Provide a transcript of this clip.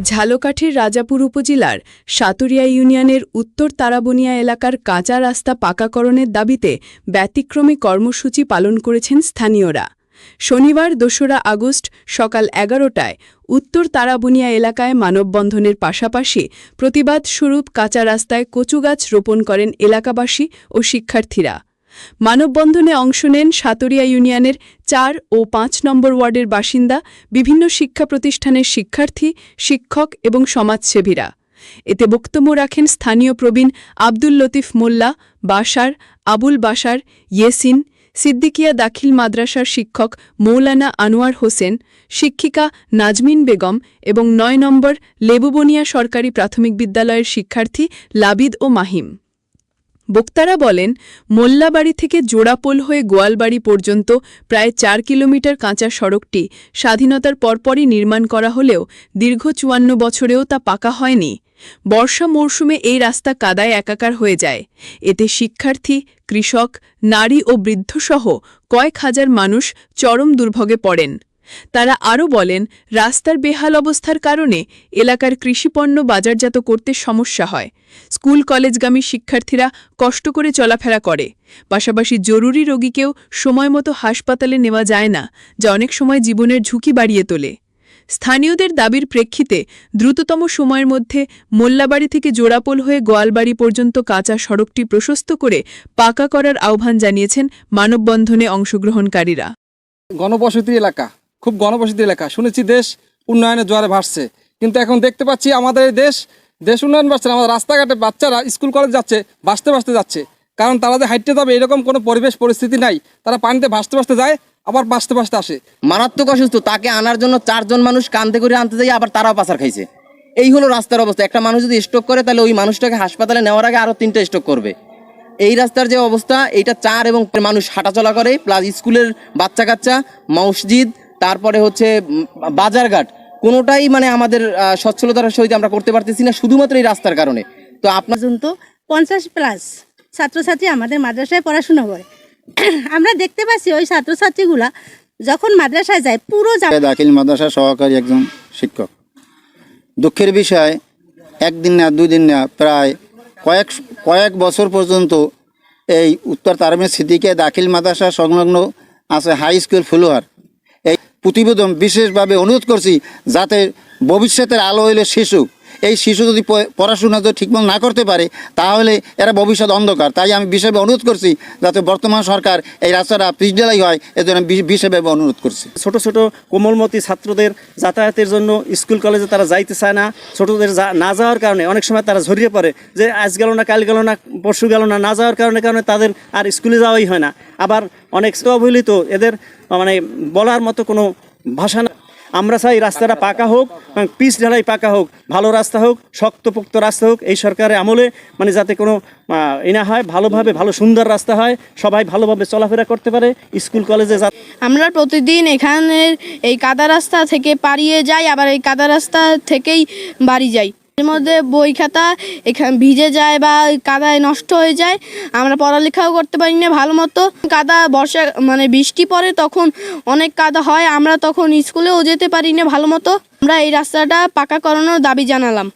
ঝালকাঠির রাজাপুর উপজেলার সাতুরিয়া ইউনিয়নের উত্তর তারাবনিয়া এলাকার কাঁচা রাস্তা পাকাকরণের দাবিতে ব্যতিক্রমী কর্মসূচি পালন করেছেন স্থানীয়রা। শনিবার দোসরা আগস্ট সকাল এগারোটায় উত্তর তারাবনিয়া এলাকায় মানববন্ধনের পাশাপাশি প্রতিবাদ স্বরূপ কাঁচা রাস্তায় কচু গাছ রোপণ করেন এলাকাবাসী ও শিক্ষার্থীরা। মানববন্ধনে অংশ নেন সাতরিয়া ইউনিয়নের চার ও পাঁচ নম্বর ওয়ার্ডের বাসিন্দা, বিভিন্ন শিক্ষা প্রতিষ্ঠানের শিক্ষার্থী, শিক্ষক এবং সমাজসেবীরা। এতে বক্তব্য রাখেন স্থানীয় প্রবীণ আব্দুল লতিফ মোল্লা, বাসার আবুল বাসার, ইয়েসিন, সিদ্দিকিয়া দাখিল মাদ্রাসার শিক্ষক মৌলানা আনোয়ার হোসেন, শিক্ষিকা নাজমিন বেগম এবং নয় নম্বর লেবুবনিয়া সরকারি প্রাথমিক বিদ্যালয়ের শিক্ষার্থী লাবিদ ও মাহিম। বক্তারা বলেন, মোল্লাবাড়ি থেকে জোড়াপোল হয়ে গোয়ালবাড়ি পর্যন্ত প্রায় চার কিলোমিটার কাঁচা সড়কটি স্বাধীনতার পরপরই নির্মাণ করা হলেও দীর্ঘ চুয়ান্ন বছরেও তা পাকা হয়নি। বর্ষা মরশুমে এই রাস্তা কাদায় একাকার হয়ে যায়। এতে শিক্ষার্থী, কৃষক, নারী ও বৃদ্ধসহ কয়েক হাজার মানুষ চরম দুর্ভোগে পড়েন। তারা আরও বলেন, রাস্তার বেহাল অবস্থার কারণে এলাকার কৃষিপণ্য বাজারজাত করতে সমস্যা হয়। স্কুল কলেজগামী শিক্ষার্থীরা কষ্ট করে চলাফেরা করে। পাশাপাশি জরুরি রোগীকেও সময়মতো হাসপাতালে নেওয়া যায় না, যা অনেক সময় জীবনের ঝুঁকি বাড়িয়ে তোলে। স্থানীয়দের দাবির প্রেক্ষিতে দ্রুততম সময়ের মধ্যে মোল্লাবাড়ি থেকে জোড়াপোল হয়ে গোয়ালবাড়ি পর্যন্ত কাঁচা সড়কটি প্রশস্ত করে পাকা করার আহ্বান জানিয়েছেন মানববন্ধনে অংশগ্রহণকারীরা। গণবসতি এলাকা। খুব গণবসতি এলাকা। শুনেছি দেশ উন্নয়নের জোয়ারে ভাসছে। কিন্তু এখন দেখতে পাচ্ছি আমাদের এই দেশ দেশ উন্নয়ন বাড়ছে আমাদের রাস্তাঘাটে বাচ্চারা স্কুল, কলেজ যাচ্ছে, ভাসতে ভাসতে যাচ্ছে। কারণ তারা যে হাইটে যাবে, এরকম কোনো পরিবেশ, পরিস্থিতি নাই। তারা পানিতে ভাসতে ভাসতে যায়, আবার ভাসতে ভাসতে আসে। মারাত্মক অসুস্থ, তাকে আনার জন্য চারজন মানুষ কান্দে করে আনতে যাই, আবার তারাও পাচার খাইছে। এই হলো রাস্তার অবস্থা। একটা মানুষ যদি স্ট্রোক করে, তাহলে ওই মানুষটাকে হাসপাতালে নেওয়ার আগে আরও তিনটা স্ট্রোক করবে। এই রাস্তার যে অবস্থা, এইটা চার এবং মানুষ হাঁটাচলা করে প্লাস স্কুলের বাচ্চা কাচ্চা মসজিদ তারপরে হচ্ছে বাজারঘাট। কোনোটাই মানে আমাদের সচ্ছলতার সহিত আমরা করতে পারতেছি না শুধুমাত্র এই রাস্তার কারণে। তো আপনার তো পঞ্চাশ প্লাস ছাত্রছাত্রী আমাদের মাদ্রাসায় পড়াশোনা করে। আমরা দেখতে পাচ্ছি ওই ছাত্রছাত্রীগুলা যখন মাদ্রাসায় যায় পুরো দাখিল মাদ্রাসা সহকারী একজন শিক্ষক। দুঃখের বিষয় একদিন না দুই দিন না প্রায় কয়েক কয়েক বছর পর্যন্ত এই উত্তর তারামের স্মৃতিকে দাখিল মাদ্রাসা সংলগ্ন আছে হাই স্কুল ফুলোহার প্রতিবেদন বিশেষভাবে অনুরোধ করছি যাতে ভবিষ্যতের আলো হইলে শিশু। এই শিশু যদি পড়াশোনা যদি ঠিকমতো না করতে পারে, তাহলে এরা ভবিষ্যৎ অন্ধকার। তাই আমি বিশেষভাবে অনুরোধ করছি, যাতে বর্তমান সরকার এই রাস্তাটা পিছডেলাই হয়, এজন্য আমি বি- বিশেষভাবে অনুরোধ করছি। ছোট ছোট কোমলমতি ছাত্রদের যাতায়াতের জন্য স্কুল, কলেজে তারা যাইতে চায় না। ছোটদের না যাওয়ার কারণে অনেক সময় তারা ঝরিয়ে পড়ে যে আজ গেল না, কাল গেল না, পরশু গেল না না যাওয়ার কারণে কারণে তাদের আর স্কুলে যাওয়াই হয় না। আবার অনেক অবহেলিত এদের মানে বলার মতো কোনো ভাষা না। আমরা চাই রাস্তাটা পাকা হোক পিস পিচ ঢালাই পাকা হোক, ভালো রাস্তা হোক, শক্তপোক্ত রাস্তা হোক, এই সরকারের আমলে মানে যাতে কোনো এনা হয়, ভালোভাবে, ভালো সুন্দর রাস্তা হয়, সবাই ভালোভাবে চলাফেরা করতে পারে, স্কুল, কলেজে আমরা প্রতিদিন এখানের এই কাদা রাস্তা থেকে পাড়িয়ে যাই, আবার এই কাদা রাস্তা থেকেই বাড়ি যাই। এর মধ্যে বই খাতা এখানে ভিজে যায় বা কাদায় নষ্ট হয়ে যায়, আমরা পড়ালেখাও করতে পারি না ভালো মতো। কাদা বর্ষা মানে বৃষ্টি পড়ে তখন অনেক কাদা হয়, আমরা তখন স্কুলেও যেতে পারি না ভালো মতো। আমরা এই রাস্তাটা পাকা করানোর দাবি জানালাম।